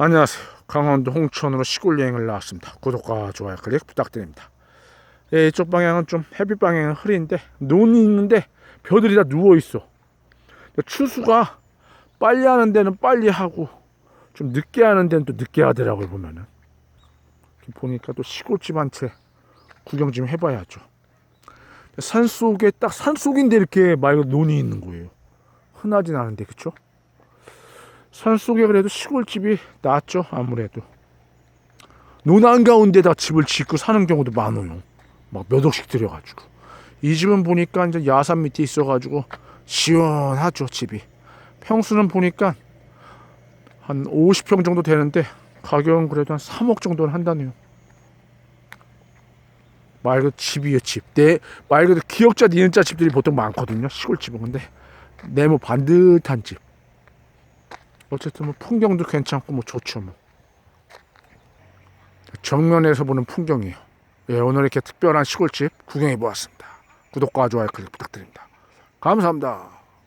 안녕하세요. 강원도 홍천으로 시골 여행을 나왔습니다. 구독과 좋아요 클릭 부탁드립니다. 예, 이쪽 방향은 좀 햇빛 방향은 흐린데 눈이 있는데 벼들이 다 누워 있어. 추수가 빨리 하는 데는 빨리 하고 좀 늦게 하는 데는 또 늦게 하더라고요 보면은. 보니까 또 시골집 한 채 구경 좀 해봐야죠. 산 속에 딱 산 속인데 이렇게 맑은 논이 있는 거예요. 흔하진 않은데 그쵸? 산속에 그래도 시골집이 낫죠 아무래도. 논 한가운데다 집을 짓고 사는 경우도 많아요. 막 몇 억씩 들여가지고. 이 집은 보니까 이제 야산 밑에 있어가지고 시원하죠 집이. 평수는 보니까 한 50평 정도 되는데 가격은 그래도 한 3억 정도는 한다네요. 말 그대로 집이에요 집내 말 그대로 기역자 니은자 집들이 보통 많거든요 시골집은. 근데 네모 반듯한 집 어쨌든 뭐 풍경도 괜찮고 뭐 좋죠 뭐. 정면에서 보는 풍경이에요. 예, 오늘 이렇게 특별한 시골집 구경해 보았습니다. 구독과 좋아요 클릭 부탁드립니다. 감사합니다